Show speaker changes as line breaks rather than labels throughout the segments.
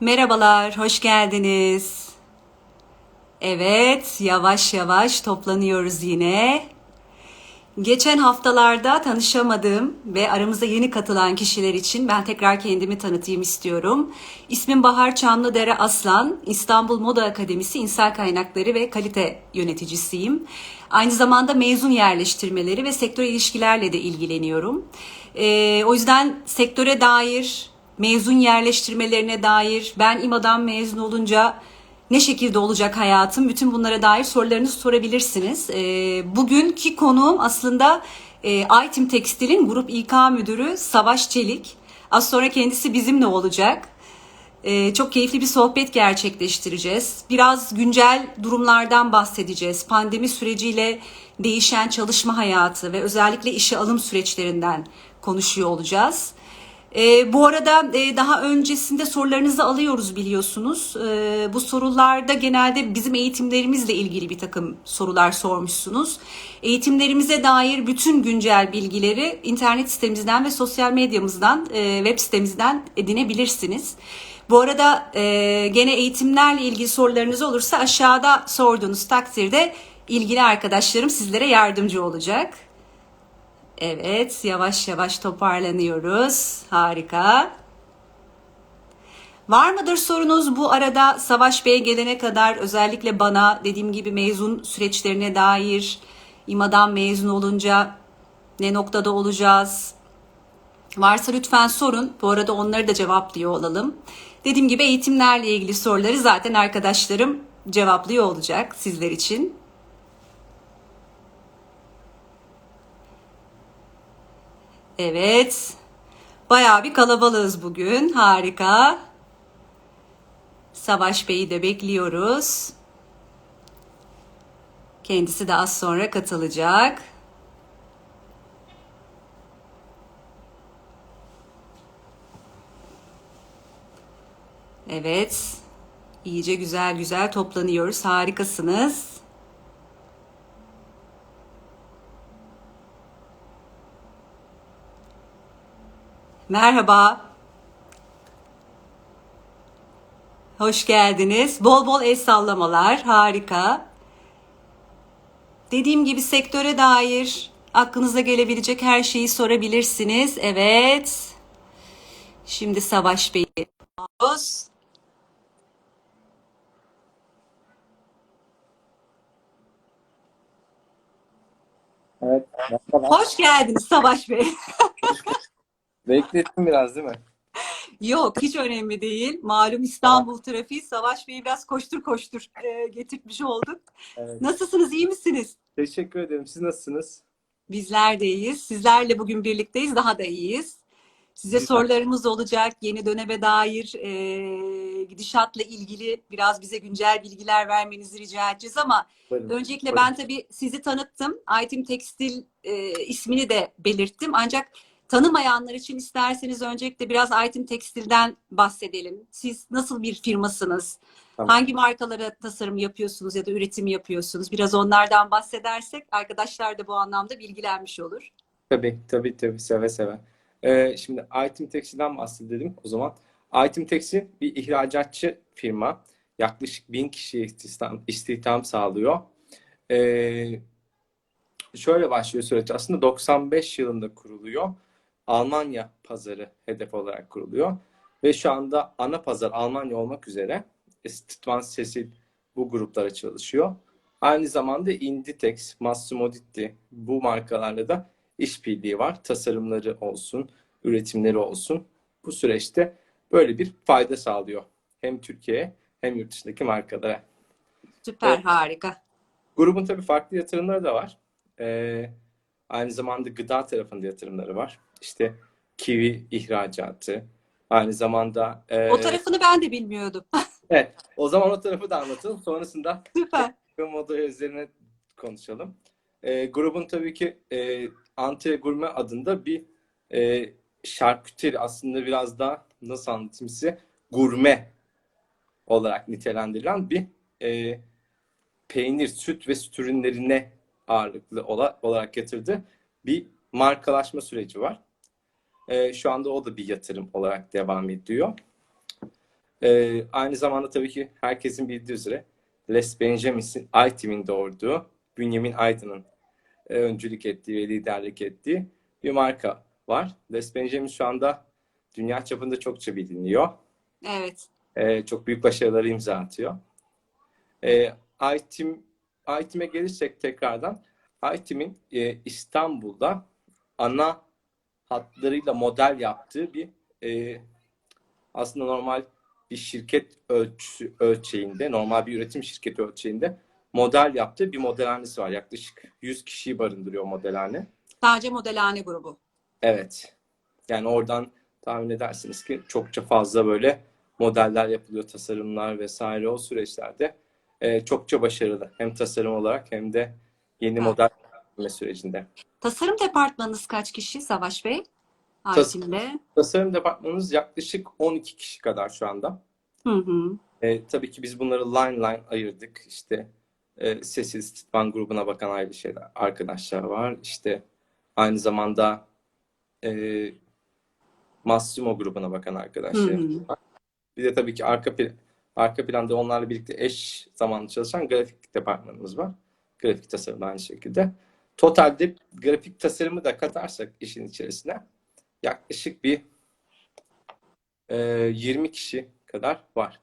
Merhabalar, hoş geldiniz. Evet, yavaş yavaş toplanıyoruz yine. Geçen haftalarda tanışamadığım ve aramıza yeni katılan kişiler için ben tekrar kendimi tanıtayım istiyorum. İsmim Bahar Çamlıdere Aslan, İstanbul Moda Akademisi İnsan Kaynakları ve Kalite Yöneticisiyim. Aynı zamanda mezun yerleştirmeleri ve sektör ilişkilerle de ilgileniyorum. Ee, o yüzden sektöre dair, mezun yerleştirmelerine dair, ben İMA'dan mezun olunca ne şekilde olacak hayatım? Bütün bunlara dair sorularınızı sorabilirsiniz. E, bugünkü konuğum aslında e, Aytim Tekstil'in Grup İK Müdürü Savaş Çelik. Az sonra kendisi bizimle olacak. E, çok keyifli bir sohbet gerçekleştireceğiz. Biraz güncel durumlardan bahsedeceğiz. Pandemi süreciyle değişen çalışma hayatı ve özellikle işe alım süreçlerinden konuşuyor olacağız. E, bu arada e, daha öncesinde sorularınızı alıyoruz biliyorsunuz. E, bu sorularda genelde bizim eğitimlerimizle ilgili bir takım sorular sormuşsunuz. Eğitimlerimize dair bütün güncel bilgileri internet sitemizden ve sosyal medyamızdan, e, web sitemizden edinebilirsiniz. Bu arada e, gene eğitimlerle ilgili sorularınız olursa aşağıda sorduğunuz takdirde ilgili arkadaşlarım sizlere yardımcı olacak. Evet, yavaş yavaş toparlanıyoruz. Harika. Var mıdır sorunuz bu arada Savaş Bey gelene kadar özellikle bana dediğim gibi mezun süreçlerine dair İMA'dan mezun olunca ne noktada olacağız? Varsa lütfen sorun. Bu arada onları da cevaplıyor olalım. Dediğim gibi eğitimlerle ilgili soruları zaten arkadaşlarım cevaplıyor olacak sizler için. Evet. Bayağı bir kalabalığız bugün. Harika. Savaş Bey'i de bekliyoruz. Kendisi de az sonra katılacak. Evet. İyice güzel güzel toplanıyoruz. Harikasınız. Merhaba. Hoş geldiniz. Bol bol el sallamalar. Harika. Dediğim gibi sektöre dair aklınıza gelebilecek her şeyi sorabilirsiniz. Evet. Şimdi Savaş Bey'i alıyoruz.
Evet, merhaba.
Hoş geldiniz Savaş Bey.
Beklettim biraz değil mi?
Yok hiç önemli değil. Malum İstanbul trafiği Savaş Bey'i biraz koştur koştur e, getirtmiş olduk.
Evet.
Nasılsınız iyi misiniz?
Teşekkür ederim. Siz nasılsınız?
Bizler de iyiyiz. Sizlerle bugün birlikteyiz. Daha da iyiyiz. Size
Güzel.
sorularımız olacak. Yeni döneme dair e, gidişatla ilgili biraz bize güncel bilgiler vermenizi rica edeceğiz ama
Buyurun.
öncelikle
Buyurun.
ben tabii sizi tanıttım. Item Tekstil e, ismini de belirttim. Ancak tanımayanlar için isterseniz öncelikle biraz Item Tekstil'den bahsedelim. Siz nasıl bir firmasınız?
Tamam.
Hangi markalara tasarım yapıyorsunuz ya da üretim yapıyorsunuz? Biraz onlardan bahsedersek arkadaşlar da bu anlamda bilgilenmiş olur.
Tabii, tabii, tabii. Seve seve. Ee, şimdi Item Tekstil'den bahsedelim o zaman. Item Tekstil bir ihracatçı firma. Yaklaşık bin kişiye istihdam, istihdam sağlıyor. Ee, şöyle başlıyor süreç. Aslında 95 yılında kuruluyor. Almanya pazarı hedef olarak kuruluyor. Ve şu anda ana pazar Almanya olmak üzere Stitvan Sesil bu gruplara çalışıyor. Aynı zamanda Inditex, Massimo Dutti bu markalarla da işbirliği var. Tasarımları olsun, üretimleri olsun. Bu süreçte böyle bir fayda sağlıyor. Hem Türkiye'ye hem yurt dışındaki markalara.
Süper,
Evet.
harika.
Grubun tabii farklı yatırımları da var. Ee, aynı zamanda gıda tarafında yatırımları var. İşte kivi ihracatı. Aynı zamanda e,
O tarafını ben de bilmiyordum.
evet, o zaman o tarafı da anlatalım. Sonrasında
Süper.
moda üzerine konuşalım. Ee, grubun tabii ki e, Ante Gurme adında bir e, şarküteri aslında biraz daha nasıl anlatayım size gurme olarak nitelendirilen bir e, peynir, süt ve süt ürünlerine ağırlıklı ola- olarak getirdi. Bir markalaşma süreci var. E, şu anda o da bir yatırım olarak devam ediyor. Ee, aynı zamanda tabii ki herkesin bildiği üzere Les Benjamins'in I-Team'in doğurduğu, Bünyamin Aydın'ın e, öncülük ettiği ve liderlik ettiği bir marka var. Les Benjamin şu anda dünya çapında çokça biliniyor.
Evet.
Ee, çok büyük başarıları imza atıyor. Ee, iTeam, iTeam'e gelirsek tekrardan iTeam'in e, İstanbul'da ana hatlarıyla model yaptığı bir e, aslında normal bir şirket ölçü, ölçeğinde, normal bir üretim şirketi ölçeğinde model yaptığı bir modelhanesi var. Yaklaşık 100 kişiyi barındırıyor modelhane.
Sadece modelhane grubu.
Evet. Yani oradan tahmin edersiniz ki çokça fazla böyle modeller yapılıyor, tasarımlar vesaire o süreçlerde e, çokça başarılı. Hem tasarım olarak hem de yeni
Evet.
model üretme sürecinde.
Tasarım departmanınız kaç kişi Savaş Bey?
Tas-
Artim'de.
Tasarım departmanımız yaklaşık 12 kişi kadar şu anda.
Hı hı.
E, tabii ki biz bunları line line ayırdık. İşte e, Sesil Stitman grubuna bakan ayrı şeyler, arkadaşlar var. İşte aynı zamanda e, Massimo grubuna bakan
hı.
var. Bir de tabii ki arka arka planda onlarla birlikte eş zamanlı çalışan grafik departmanımız var. Grafik tasarım aynı şekilde. Totalde grafik tasarımı da katarsak işin içerisine yaklaşık bir e, 20 kişi kadar var.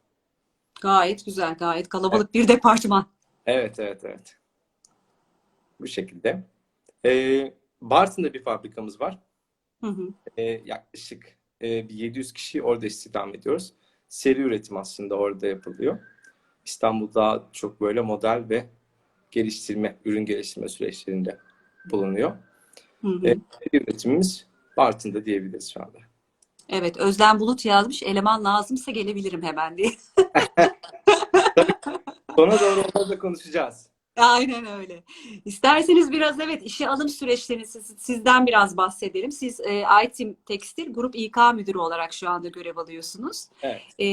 Gayet güzel, gayet kalabalık bir departman.
Evet, evet, evet. Bu şekilde. Ee, Bartın'da bir fabrikamız var.
Hı hı.
Ee, yaklaşık e, bir 700 kişi orada istihdam ediyoruz. Seri üretim aslında orada yapılıyor. İstanbul'da çok böyle model ve geliştirme, ürün geliştirme süreçlerinde bulunuyor.
Hı hı.
Evet. Seri üretimimiz Bartın'da diyebiliriz şu anda.
Evet, Özlem Bulut yazmış. Eleman lazımsa gelebilirim hemen diye.
Sona doğru onları da konuşacağız.
Aynen öyle. İsterseniz biraz evet işe alım süreçlerini siz- sizden biraz bahsedelim. Siz e, iTeam Tekstil Grup İK Müdürü olarak şu anda görev alıyorsunuz.
Evet.
E,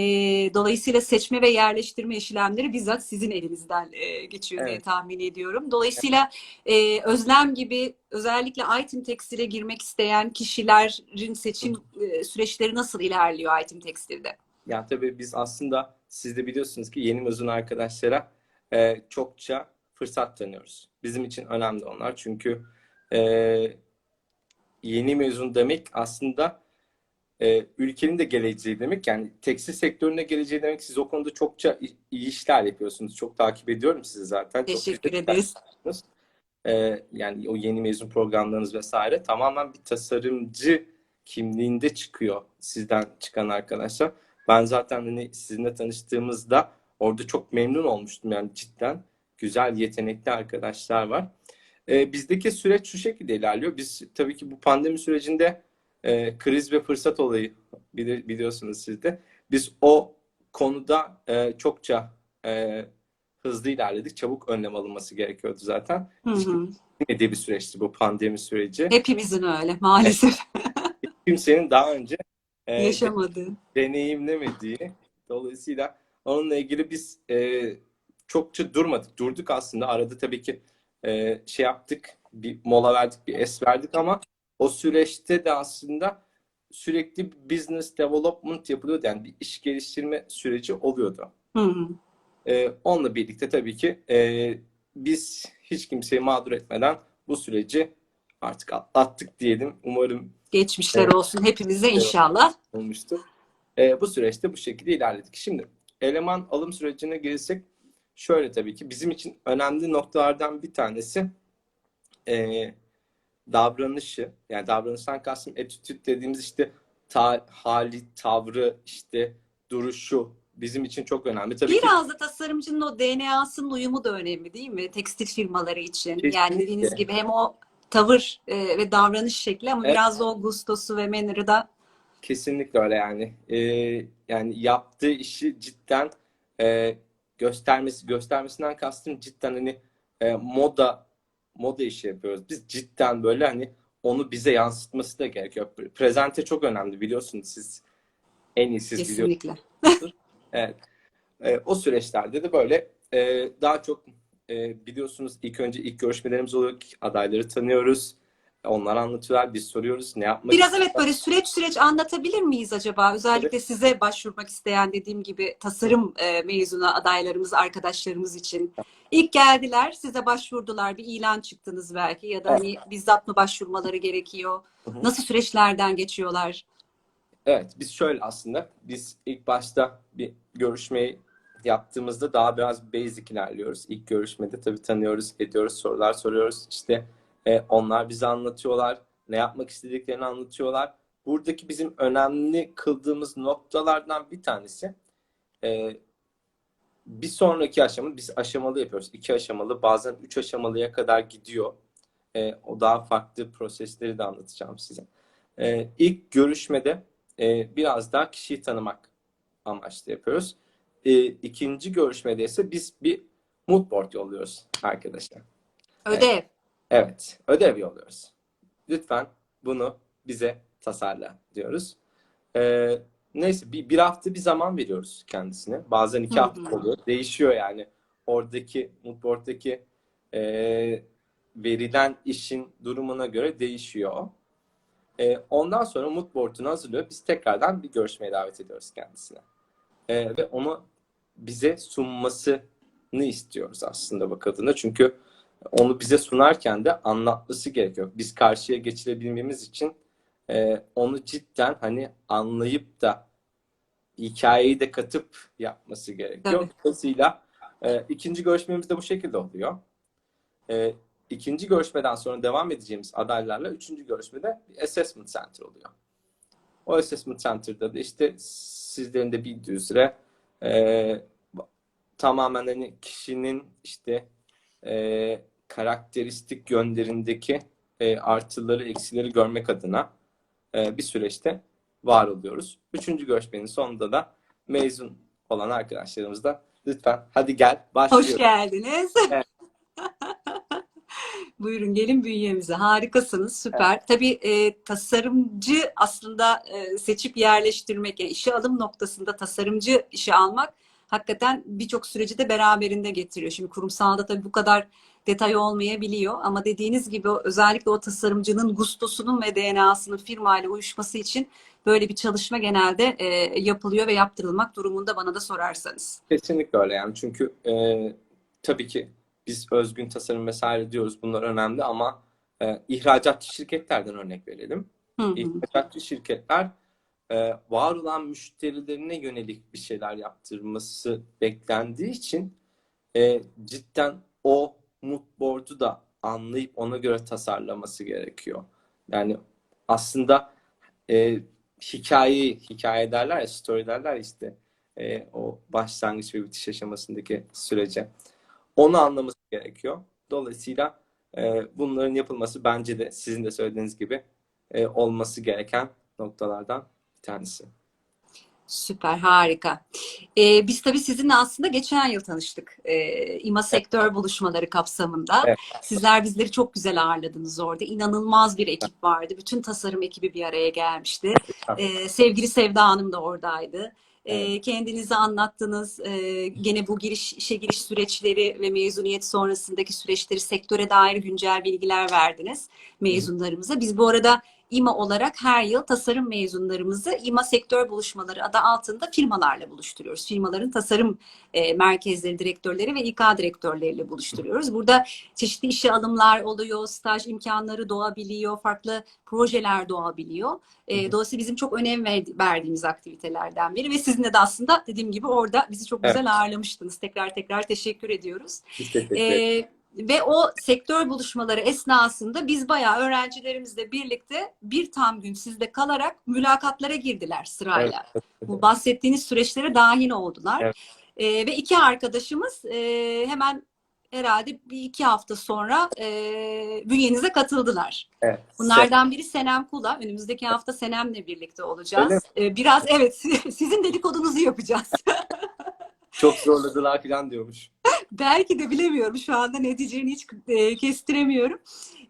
dolayısıyla seçme ve yerleştirme işlemleri bizzat sizin elinizden e, geçiyor diye
Evet.
tahmin ediyorum. Dolayısıyla e, Özlem gibi özellikle iTeam Tekstil'e girmek isteyen kişilerin seçim e, süreçleri nasıl ilerliyor iTeam Tekstil'de?
Ya tabii biz aslında siz de biliyorsunuz ki yeni mezun arkadaşlara e, çokça fırsat tanıyoruz. Bizim için önemli onlar çünkü e, yeni mezun demek aslında e, ülkenin de geleceği demek. Yani tekstil sektörüne geleceği demek. Siz o konuda çokça iyi işler yapıyorsunuz. Çok takip ediyorum sizi zaten.
Teşekkür ederiz.
E, yani o yeni mezun programlarınız vesaire tamamen bir tasarımcı kimliğinde çıkıyor sizden çıkan arkadaşlar. Ben zaten hani sizinle tanıştığımızda orada çok memnun olmuştum yani cidden güzel yetenekli arkadaşlar var. Ee, bizdeki süreç şu şekilde ilerliyor. Biz tabii ki bu pandemi sürecinde e, kriz ve fırsat olayı bili- biliyorsunuz siz de. Biz o konuda e, çokça e, hızlı ilerledik. Çabuk önlem alınması gerekiyordu zaten.
Hı hı.
bir süreçti bu pandemi süreci.
Hepimizin öyle maalesef
Kimsenin daha önce e,
yaşamadığı.
deneyimlemediği. Dolayısıyla onunla ilgili biz e, çokça durmadık. Durduk aslında. Arada tabii ki e, şey yaptık. Bir mola verdik, bir es verdik ama o süreçte de aslında sürekli business development yapılıyordu. Yani bir iş geliştirme süreci oluyordu.
Hı hı.
E, onunla birlikte tabii ki e, biz hiç kimseyi mağdur etmeden bu süreci artık atlattık diyelim. Umarım
Geçmişler
Evet.
olsun hepimize inşallah.
olmuştur. Ee, bu süreçte bu şekilde ilerledik. Şimdi eleman alım sürecine gelirsek şöyle tabii ki bizim için önemli noktalardan bir tanesi ee, davranışı. Yani davranıştan kastım attitude dediğimiz işte ta- hali, tavrı, işte duruşu bizim için çok önemli. Tabii ki
Biraz da tasarımcının o DNA'sının uyumu da önemli değil mi? Tekstil firmaları için. Yani
Kesinlikle.
dediğiniz gibi hem o tavır e, ve davranış şekli ama
Evet.
biraz da o gustosu ve manner'ı da
Kesinlikle öyle yani. Ee, yani yaptığı işi cidden e, göstermesi göstermesinden kastım cidden hani e, moda moda işi yapıyoruz. Biz cidden böyle hani onu bize yansıtması da gerekiyor. Prezente çok önemli biliyorsunuz siz en iyi siz biliyorsunuz.
kesinlikle.
Evet. E, o süreçlerde de böyle e, daha çok e, biliyorsunuz ilk önce ilk görüşmelerimiz oluyor. Adayları tanıyoruz. Onlar anlatıyorlar, biz soruyoruz ne yapmak
Biraz evet böyle süreç süreç anlatabilir miyiz acaba? Özellikle size başvurmak isteyen dediğim gibi tasarım e, mezunu adaylarımız, arkadaşlarımız için. İlk geldiler, size başvurdular, bir ilan çıktınız belki ya da hani bizzat mı başvurmaları gerekiyor?
Hı hı.
Nasıl süreçlerden geçiyorlar?
Evet, biz şöyle aslında, biz ilk başta bir görüşmeyi yaptığımızda daha biraz basic ilerliyoruz. İlk görüşmede tabii tanıyoruz, ediyoruz, sorular soruyoruz. İşte e, onlar bize anlatıyorlar, ne yapmak istediklerini anlatıyorlar. Buradaki bizim önemli kıldığımız noktalardan bir tanesi, e, bir sonraki aşama, biz aşamalı yapıyoruz. İki aşamalı, bazen üç aşamalıya kadar gidiyor. E, o daha farklı prosesleri de anlatacağım size. E, ilk görüşmede e, biraz daha kişiyi tanımak amaçlı yapıyoruz. E, ikinci görüşmede ise biz bir mood board yolluyoruz arkadaşlar.
Ödev.
Evet, ödev yolluyoruz. Lütfen bunu bize tasarla diyoruz. E, neyse bir, bir hafta bir zaman veriyoruz kendisine. Bazen iki hafta oluyor. Değişiyor yani. Oradaki mood board'daki e, verilen işin durumuna göre değişiyor. E, ondan sonra mood board'unu hazırlıyor. Biz tekrardan bir görüşmeye davet ediyoruz kendisine. E, ve onu bize sunmasını istiyoruz aslında bakıldığında. Çünkü onu bize sunarken de anlatması gerekiyor. Biz karşıya geçirebilmemiz için e, onu cidden hani anlayıp da hikayeyi de katıp yapması gerekiyor. Dolayısıyla e, ikinci görüşmemiz de bu şekilde oluyor. E, ikinci görüşmeden sonra devam edeceğimiz adaylarla üçüncü görüşmede bir assessment center oluyor. O assessment center'da da işte sizlerin de bildiği üzere e, tamamen hani kişinin işte e, karakteristik yönlerindeki e, artıları eksileri görmek adına e, bir süreçte var oluyoruz. Üçüncü görüşmenin sonunda da mezun olan arkadaşlarımız da lütfen hadi gel başlıyoruz.
Hoş geldiniz.
Evet.
Buyurun gelin bünyemize. Harikasınız. Süper. Tabii e, tasarımcı aslında e, seçip yerleştirmek, yani işe alım noktasında tasarımcı işe almak hakikaten birçok süreci de beraberinde getiriyor. Şimdi kurumsalda tabii bu kadar detay olmayabiliyor ama dediğiniz gibi özellikle o tasarımcının gustosunun ve DNA'sının firmayla uyuşması için böyle bir çalışma genelde e, yapılıyor ve yaptırılmak durumunda bana da sorarsanız.
Kesinlikle öyle yani çünkü e, tabii ki biz özgün tasarım vesaire diyoruz bunlar önemli ama e, ihracatçı şirketlerden örnek verelim.
Hı hı.
İhracatçı şirketler e, var olan müşterilerine yönelik bir şeyler yaptırması beklendiği için e, cidden o mood board'u da anlayıp ona göre tasarlaması gerekiyor. Yani aslında e, hikayeyi, hikaye derler ya, story derler işte e, o başlangıç ve bitiş aşamasındaki sürece. Onu anlaması gerekiyor. Dolayısıyla e, bunların yapılması bence de sizin de söylediğiniz gibi e, olması gereken noktalardan bir tanesi.
Süper, harika. Ee, biz tabii sizinle aslında geçen yıl tanıştık. Ee, İMA sektör buluşmaları kapsamında.
Evet.
Sizler bizleri çok güzel ağırladınız orada. İnanılmaz bir ekip vardı. Bütün tasarım ekibi bir araya gelmişti. Ee, sevgili Sevda Hanım da oradaydı. Ee, kendinizi anlattınız. Ee, gene bu giriş işe giriş süreçleri ve mezuniyet sonrasındaki süreçleri sektöre dair güncel bilgiler verdiniz mezunlarımıza. Biz bu arada İMA olarak her yıl tasarım mezunlarımızı İMA sektör buluşmaları adı altında firmalarla buluşturuyoruz. Firmaların tasarım e, merkezleri direktörleri ve İK direktörleriyle buluşturuyoruz. Burada çeşitli işe alımlar oluyor, staj imkanları doğabiliyor, farklı projeler doğabiliyor. E, dolayısıyla bizim çok önem ver- verdiğimiz aktivitelerden biri ve sizinle de aslında dediğim gibi orada bizi çok güzel ağırlamıştınız. Tekrar tekrar teşekkür ediyoruz.
Biz teşekkür ederiz.
Ee, ve o sektör buluşmaları esnasında biz bayağı öğrencilerimizle birlikte bir tam gün sizde kalarak mülakatlara girdiler sırayla.
Evet.
Bu bahsettiğiniz süreçlere dahil oldular.
Evet.
Ee, ve iki arkadaşımız e, hemen herhalde bir iki hafta sonra e, bünyenize katıldılar.
Evet.
Bunlardan biri Senem Kula. Önümüzdeki hafta Senem'le birlikte olacağız. Ee, biraz evet sizin dedikodunuzu yapacağız.
Çok zorladılar falan diyormuş.
Belki de bilemiyorum. Şu anda ne diyeceğini hiç e, kestiremiyorum.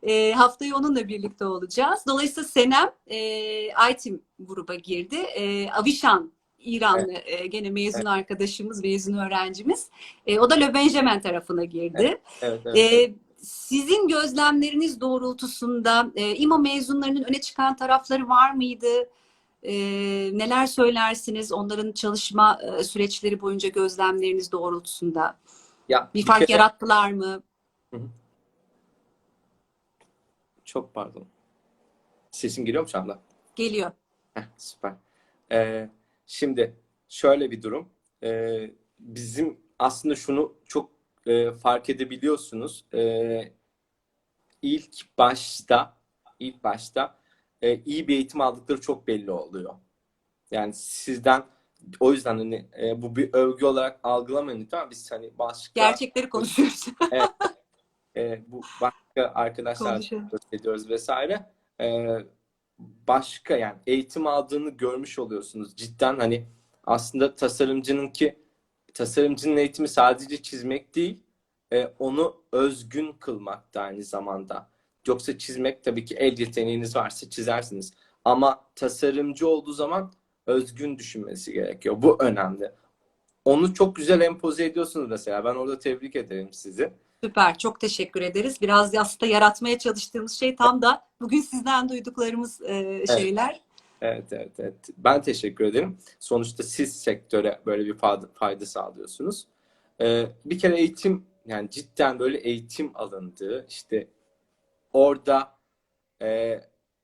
E, haftayı onunla birlikte olacağız. Dolayısıyla Senem e, iTeam gruba girdi. E, Avişan İranlı e, gene mezun arkadaşımız, mezun öğrencimiz. E, o da Le Benjamin tarafına girdi.
Evet, evet,
E,
evet.
sizin gözlemleriniz doğrultusunda e, İMA mezunlarının öne çıkan tarafları var mıydı? E, neler söylersiniz onların çalışma e, süreçleri boyunca gözlemleriniz doğrultusunda?
Ya
Bir fark
kere-
yarattılar mı?
Çok pardon. Sesim geliyor mu şu anda?
Geliyor.
Heh, süper. Ee, şimdi şöyle bir durum. Ee, bizim aslında şunu çok e, fark edebiliyorsunuz. Ee, ilk başta ilk başta e, iyi bir eğitim aldıkları çok belli oluyor. Yani sizden o yüzden hani e, bu bir övgü olarak algılamayın lütfen. Biz hani başka
Gerçekleri konuşuyoruz.
e, bu başka arkadaşlar ediyoruz vesaire. E, başka yani eğitim aldığını görmüş oluyorsunuz. Cidden hani aslında tasarımcının ki tasarımcının eğitimi sadece çizmek değil, e, onu özgün kılmak da aynı zamanda. Yoksa çizmek tabii ki el yeteneğiniz varsa çizersiniz. Ama tasarımcı olduğu zaman özgün düşünmesi gerekiyor. Bu önemli. Onu çok güzel empoze ediyorsunuz mesela. Ben orada tebrik ederim sizi.
Süper. Çok teşekkür ederiz. Biraz aslında yaratmaya çalıştığımız şey tam da bugün sizden duyduklarımız e, şeyler.
Evet, evet, evet. Ben teşekkür ederim. Sonuçta siz sektöre böyle bir fayda, fayda sağlıyorsunuz. Ee, bir kere eğitim, yani cidden böyle eğitim alındığı, işte orada e,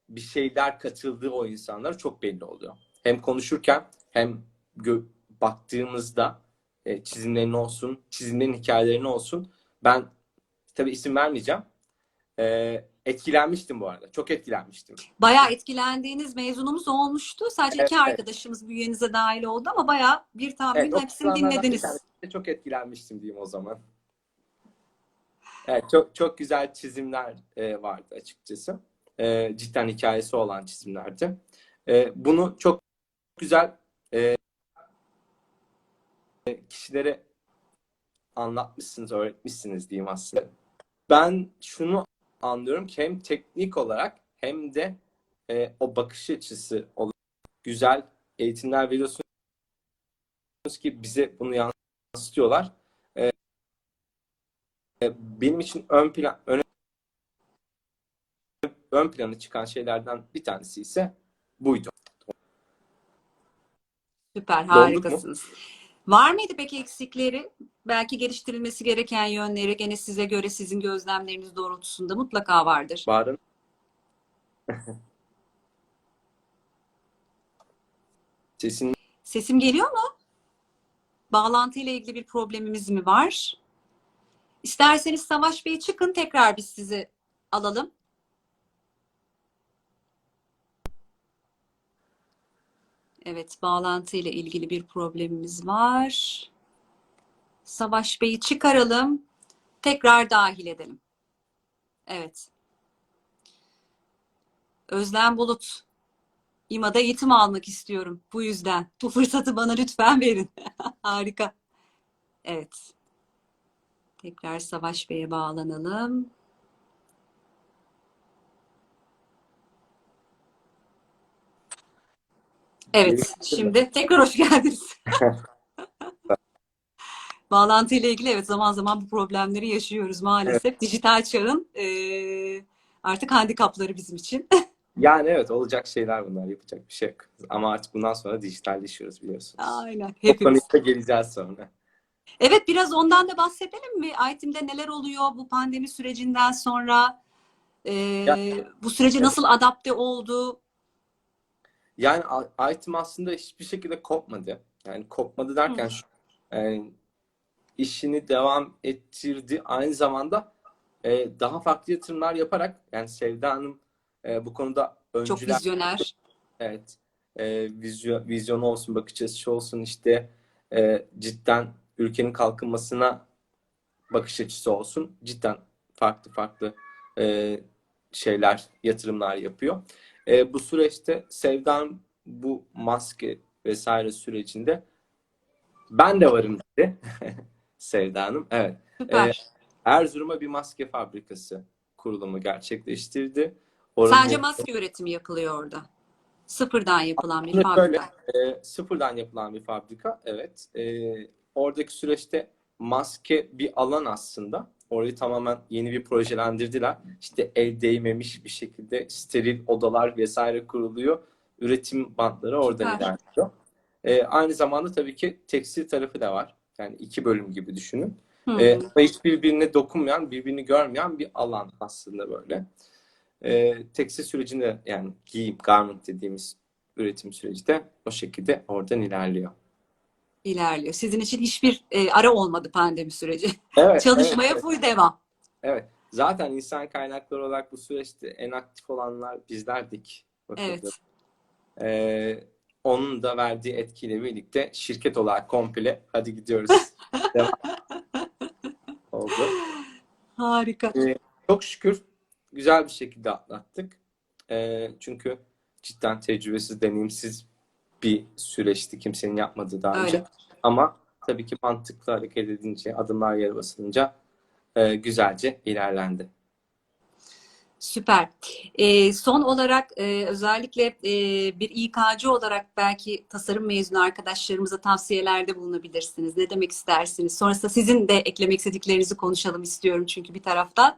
bir şeyler katıldığı o insanlar çok belli oluyor. Hem konuşurken hem baktığımızda e, çizimlerin olsun, çizimlerin hikayelerine olsun. Ben tabii isim vermeyeceğim. E, etkilenmiştim bu arada. Çok etkilenmiştim.
Bayağı etkilendiğiniz mezunumuz olmuştu. Sadece iki
Evet, evet.
arkadaşımız bünyenize dahil oldu ama bayağı bir tahmin
Evet,
hepsini dinlediniz.
çok etkilenmiştim diyeyim o zaman. Evet, çok çok güzel çizimler e, vardı açıkçası. E, cidden hikayesi olan çizimlerdi. E, bunu çok güzel e, kişilere anlatmışsınız, öğretmişsiniz diyeyim aslında. Ben şunu anlıyorum ki hem teknik olarak hem de e, o bakış açısı olarak güzel eğitimler veriyorsunuz ki bize bunu yansıtıyorlar. E, e, benim için ön plan ön, ön plana çıkan şeylerden bir tanesi ise buydu.
Süper, harikasınız. Var mıydı peki eksikleri? Belki geliştirilmesi gereken yönleri gene size göre sizin gözlemleriniz doğrultusunda mutlaka vardır.
Bağırın. Sesin
Sesim geliyor mu? Bağlantı ile ilgili bir problemimiz mi var? İsterseniz Savaş Bey çıkın tekrar biz sizi alalım. Evet, bağlantı ile ilgili bir problemimiz var. Savaş Bey'i çıkaralım. Tekrar dahil edelim. Evet. Özlem Bulut. İMA'da eğitim almak istiyorum. Bu yüzden. Bu fırsatı bana lütfen verin. Harika. Evet. Tekrar Savaş Bey'e bağlanalım. Evet. Şimdi tekrar hoş geldiniz. Bağlantı ile ilgili evet zaman zaman bu problemleri yaşıyoruz maalesef. Dijital çağın eee, artık handikapları bizim için.
yani evet olacak şeyler bunlar yapacak bir şey yok. Ama artık bundan sonra dijitalleşiyoruz biliyorsunuz.
Aynen.
O
Hepimiz.
da geleceğiz sonra.
Evet biraz ondan da bahsedelim mi? Item'de neler oluyor bu pandemi sürecinden sonra?
Ya-
bu sürece nasıl adapte oldu?
Yani item aslında hiçbir şekilde kopmadı. Yani kopmadı derken
Hı.
şu, yani işini devam ettirdi. Aynı zamanda e, daha farklı yatırımlar yaparak yani Sevda Hanım e, bu konuda
Çok
öncüler
vizyoner.
evet e, vizyon, vizyonu olsun, bakış açısı olsun işte e, cidden ülkenin kalkınmasına bakış açısı olsun. Cidden farklı farklı e, şeyler, yatırımlar yapıyor. E, bu süreçte Sevda'nın bu maske vesaire sürecinde ben de varım dedi Sevda Hanım. Evet.
Süper.
Erzurum'a bir maske fabrikası kurulumu gerçekleştirdi. Oranın-
Sadece maske üretimi yapılıyor orada. Sıfırdan yapılan bir fabrika.
e, sıfırdan yapılan bir fabrika. Evet. E, oradaki süreçte maske bir alan aslında. Orayı tamamen yeni bir projelendirdiler. İşte el değmemiş bir şekilde steril odalar vesaire kuruluyor. Üretim bantları
Süper.
ilerliyor. Ee, aynı zamanda tabii ki tekstil tarafı da var. Yani iki bölüm gibi düşünün. Ee, hiç birbirine dokunmayan, birbirini görmeyen bir alan aslında böyle. Ee, tekstil sürecinde yani giyim, garment dediğimiz üretim süreci de o şekilde oradan ilerliyor.
İlerliyor. Sizin için hiçbir e, ara olmadı pandemi süreci.
Evet,
Çalışmaya
evet,
full devam.
evet. Zaten insan kaynakları olarak bu süreçte en aktif olanlar bizlerdik. bakıldığı.
Evet.
Ee, onun da verdiği etkiyle birlikte şirket olarak komple hadi gidiyoruz. Devam. Oldu.
Harika.
Ee, çok şükür güzel bir şekilde atlattık. Ee, çünkü cidden tecrübesiz, deneyimsiz bir süreçti kimsenin yapmadığı daha önce.
Öyle.
Ama tabii ki mantıklı hareket edince, adımlar yere basılınca e, güzelce ilerlendi.
Süper. E, son olarak e, özellikle e, bir İK'cı olarak belki tasarım mezunu arkadaşlarımıza tavsiyelerde bulunabilirsiniz. Ne demek istersiniz? Sonrasında sizin de eklemek istediklerinizi konuşalım istiyorum çünkü bir taraftan.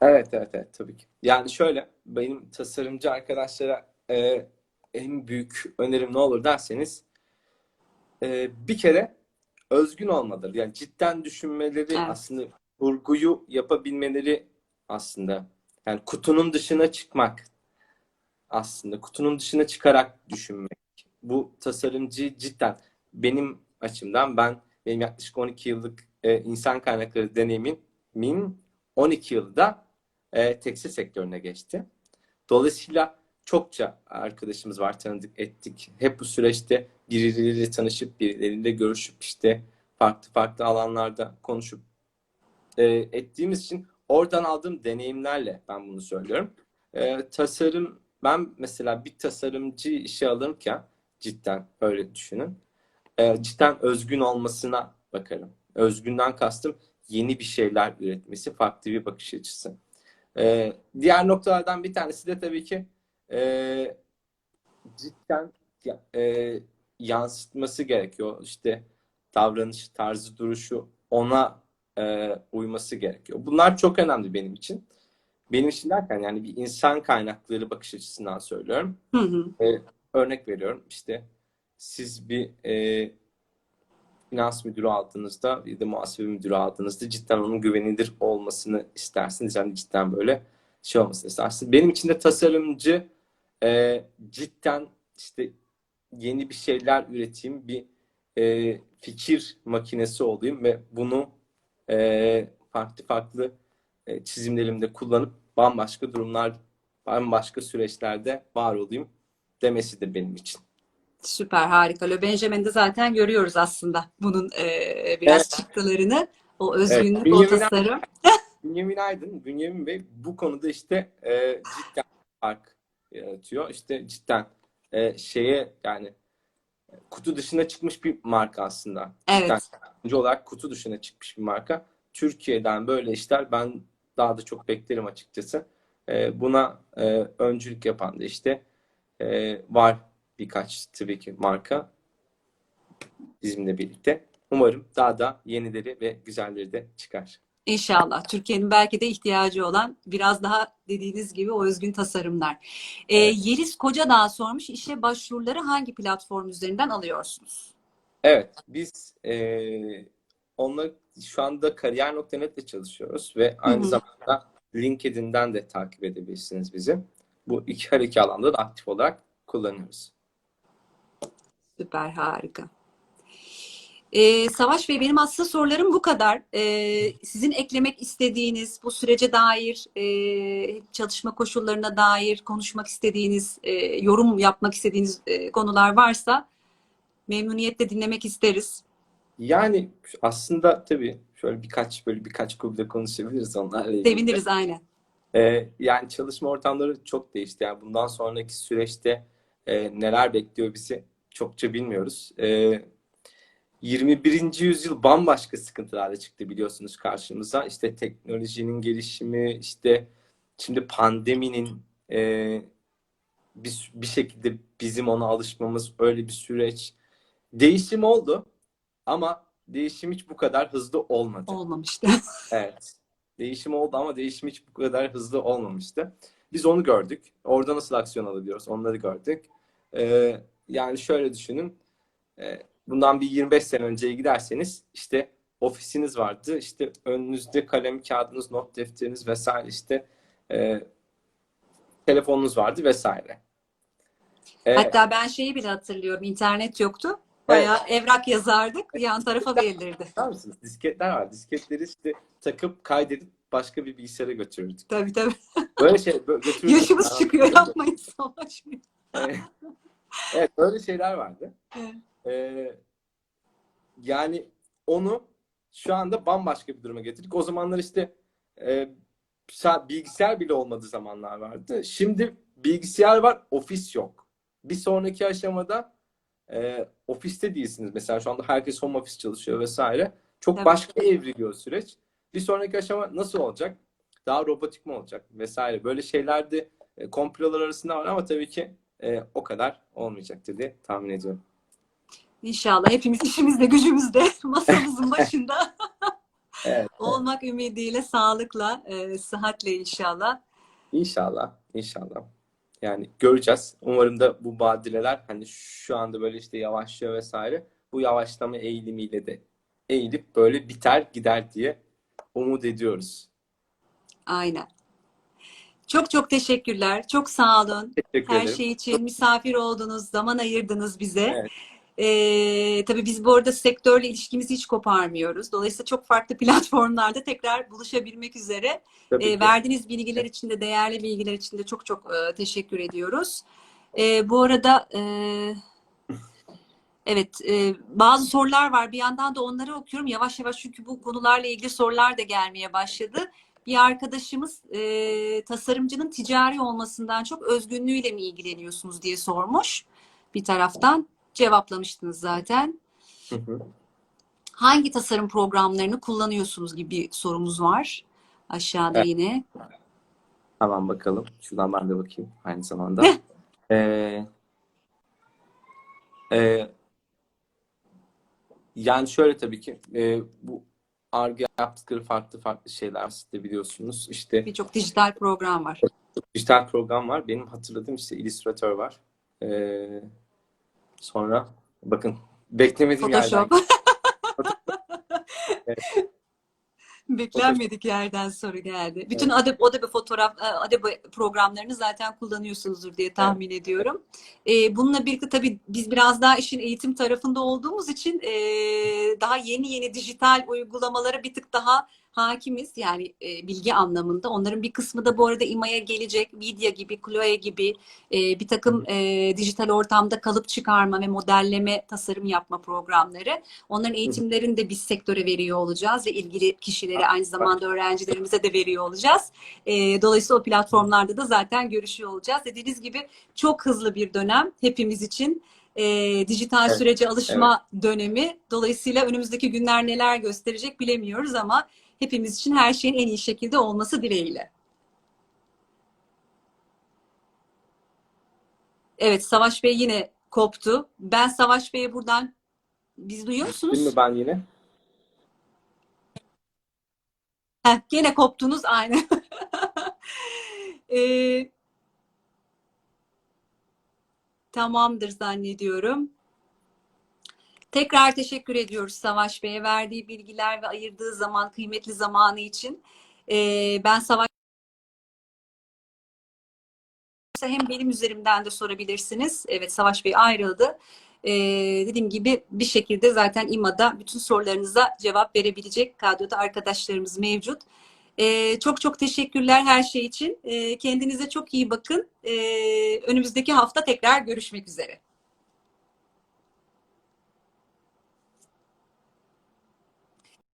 Evet, evet, evet tabii ki. Yani şöyle, benim tasarımcı arkadaşlara e, en büyük önerim ne olur derseniz e, bir kere özgün olmaları. Yani cidden düşünmeleri
Evet.
aslında vurguyu yapabilmeleri aslında. Yani kutunun dışına çıkmak aslında. Kutunun dışına çıkarak düşünmek. Bu tasarımcı cidden benim açımdan ben benim yaklaşık 12 yıllık e, insan kaynakları deneyimimin 12 yılda e, tekstil sektörüne geçti. Dolayısıyla çokça arkadaşımız var tanıdık ettik. Hep bu süreçte birileriyle tanışıp birileriyle görüşüp işte farklı farklı alanlarda konuşup e, ettiğimiz için oradan aldığım deneyimlerle ben bunu söylüyorum. E, tasarım ben mesela bir tasarımcı işe alırken cidden öyle düşünün. E, cidden özgün olmasına bakarım. Özgünden kastım yeni bir şeyler üretmesi, farklı bir bakış açısı. E, diğer noktalardan bir tanesi de tabii ki e, cidden e, yansıtması gerekiyor. İşte davranış tarzı, duruşu ona e, uyması gerekiyor. Bunlar çok önemli benim için. Benim için derken yani bir insan kaynakları bakış açısından söylüyorum.
Hı hı.
Örnek veriyorum işte siz bir e, finans müdürü aldığınızda ya da muhasebe müdürü aldığınızda cidden onun güvenilir olmasını istersiniz. Yani cidden böyle şey olmasını istersiniz. Benim için de tasarımcı e, cidden işte yeni bir şeyler üreteyim, bir e, fikir makinesi olayım ve bunu e, farklı farklı e, çizimlerimde kullanıp bambaşka durumlar, bambaşka süreçlerde var olayım demesidir benim için.
Süper, harika. Le Benjamin'de zaten görüyoruz aslında bunun e, biraz
Evet.
çıktılarını. O özgünlük, o
Bünyamin-
tasarım.
Bünyamin Aydın, Bünyamin Bey bu konuda işte e, cidden fark yaratıyor. İşte cidden e, şeye yani kutu dışına çıkmış bir marka aslında.
Evet.
Cidden olarak kutu dışına çıkmış bir marka. Türkiye'den böyle işler ben daha da çok beklerim açıkçası. E, buna e, öncülük yapan da işte e, var birkaç tabii ki marka bizimle birlikte. Umarım daha da yenileri ve güzelleri de çıkar.
İnşallah. Türkiye'nin belki de ihtiyacı olan biraz daha dediğiniz gibi o özgün tasarımlar. E,
Evet.
Yeliz Kocadağ sormuş, işe başvuruları hangi platform üzerinden alıyorsunuz?
Evet, biz eee onunla şu anda kariyer.net'le çalışıyoruz ve aynı
hı.
zamanda LinkedIn'den de takip edebilirsiniz bizi. Bu iki her iki alanda da aktif olarak kullanıyoruz.
Süper, harika. Ee, Savaş Bey benim aslında sorularım bu kadar. Ee, sizin eklemek istediğiniz bu sürece dair, e, çalışma koşullarına dair konuşmak istediğiniz, e, yorum yapmak istediğiniz e, konular varsa memnuniyetle dinlemek isteriz.
Yani aslında tabii şöyle birkaç böyle birkaç konuda konuşabiliriz onlarla ilgili.
Seviniriz aynen.
Ee, yani çalışma ortamları çok değişti. Yani bundan sonraki süreçte e, neler bekliyor bizi çokça bilmiyoruz. Ee, 21. yüzyıl bambaşka sıkıntılarla çıktı biliyorsunuz karşımıza. İşte teknolojinin gelişimi, işte şimdi pandeminin e, bir, bir şekilde bizim ona alışmamız öyle bir süreç. Değişim oldu ama değişim hiç bu kadar hızlı olmadı.
Olmamıştı.
Evet. Değişim oldu ama değişim hiç bu kadar hızlı olmamıştı. Biz onu gördük. Orada nasıl aksiyon alabiliyoruz onları gördük. Ee, yani şöyle düşünün. Ee, bundan bir 25 sene önceye giderseniz işte ofisiniz vardı. İşte önünüzde kalem, kağıdınız, not defteriniz vesaire işte e, telefonunuz vardı vesaire. Ee,
Hatta ben şeyi bile hatırlıyorum. İnternet yoktu. Bayağı evrak yazardık. Yan tarafa verilirdi.
Musunuz? Disketler var. Disketleri işte takıp kaydedip başka bir bilgisayara götürürdük.
Tabii tabii.
Böyle şey bö- götürürdük.
Yaşımız çıkıyor yapmayın savaş.
Evet. evet böyle şeyler vardı.
Evet.
Ee, yani onu şu anda bambaşka bir duruma getirdik. O zamanlar işte e, sa- bilgisayar bile olmadığı zamanlar vardı. Şimdi bilgisayar var, ofis yok. Bir sonraki aşamada e, ofiste değilsiniz. Mesela şu anda herkes home office çalışıyor vesaire. Çok
Evet.
başka evriliyor süreç. Bir sonraki aşama nasıl olacak? Daha robotik mi olacak vesaire. Böyle şeyler de e, komplolar arasında var ama tabii ki e, o kadar olmayacaktır diye tahmin ediyorum.
İnşallah hepimiz işimizde gücümüzde masamızın başında
Evet.
olmak ümidiyle sağlıkla, e, sıhhatle inşallah.
İnşallah, inşallah. Yani göreceğiz. Umarım da bu badireler hani şu anda böyle işte yavaşlıyor vesaire. Bu yavaşlama eğilimiyle de eğilip böyle biter gider diye umut ediyoruz.
Aynen. Çok çok teşekkürler. Çok sağ olun.
Teşekkür
Her
ederim.
şey için misafir oldunuz, zaman ayırdınız bize.
Evet.
Ee, tabii biz bu arada sektörle ilişkimizi hiç koparmıyoruz. Dolayısıyla çok farklı platformlarda tekrar buluşabilmek üzere.
Tabii ki.
verdiğiniz bilgiler için de, değerli bilgiler için de çok çok e, teşekkür ediyoruz. Ee, bu arada e, evet e, bazı sorular var. Bir yandan da onları okuyorum yavaş yavaş çünkü bu konularla ilgili sorular da gelmeye başladı. Bir arkadaşımız e, tasarımcının ticari olmasından çok özgünlüğüyle mi ilgileniyorsunuz diye sormuş. Bir taraftan cevaplamıştınız zaten.
Hı hı.
Hangi tasarım programlarını kullanıyorsunuz gibi bir sorumuz var. Aşağıda
Evet.
yine.
Tamam bakalım. Şuradan ben de bakayım aynı zamanda. Ee, e, yani şöyle tabii ki e, bu Ar-Ge yaptıkları farklı farklı şeyler siz de biliyorsunuz. İşte
Birçok dijital program var.
dijital program var. Benim hatırladığım işte Illustrator var. Ee, sonra bakın beklemediğim yerden.
Photoshop. Beklenmedik yerden soru geldi. Bütün Adobe, Adobe fotoğraf, e, Adobe programlarını zaten kullanıyorsunuzdur diye tahmin ediyorum. E, bununla birlikte tabii biz biraz daha işin eğitim tarafında olduğumuz için e, daha yeni yeni dijital uygulamalara bir tık daha hakimiz. Yani e, bilgi anlamında. Onların bir kısmı da bu arada İMA'ya gelecek. Vidya gibi, Chloe gibi e, bir takım e, dijital ortamda kalıp çıkarma ve modelleme, tasarım yapma programları. Onların eğitimlerini de biz sektöre veriyor olacağız ve ilgili kişilere aynı zamanda öğrencilerimize de veriyor olacağız. E, dolayısıyla o platformlarda da zaten görüşüyor olacağız. Dediğiniz gibi çok hızlı bir dönem hepimiz için. E, dijital
Evet,
sürece alışma dönemi. Dolayısıyla önümüzdeki günler neler gösterecek bilemiyoruz ama hepimiz için her şeyin en iyi şekilde olması dileğiyle. Evet, Savaş Bey yine koptu. Ben Savaş Bey'e buradan biz duyuyor musunuz?
Değil mi ben yine?
Heh, gene koptunuz aynı. Ee, tamamdır zannediyorum. Tekrar teşekkür ediyoruz Savaş Bey'e verdiği bilgiler ve ayırdığı zaman, kıymetli zamanı için. Ee, ben Savaş hem benim üzerimden de sorabilirsiniz. Evet Savaş Bey ayrıldı. Ee, dediğim gibi bir şekilde zaten İMA'da bütün sorularınıza cevap verebilecek kadroda arkadaşlarımız mevcut. Ee, çok çok teşekkürler her şey için. Kendinize çok iyi bakın. Önümüzdeki hafta tekrar görüşmek üzere.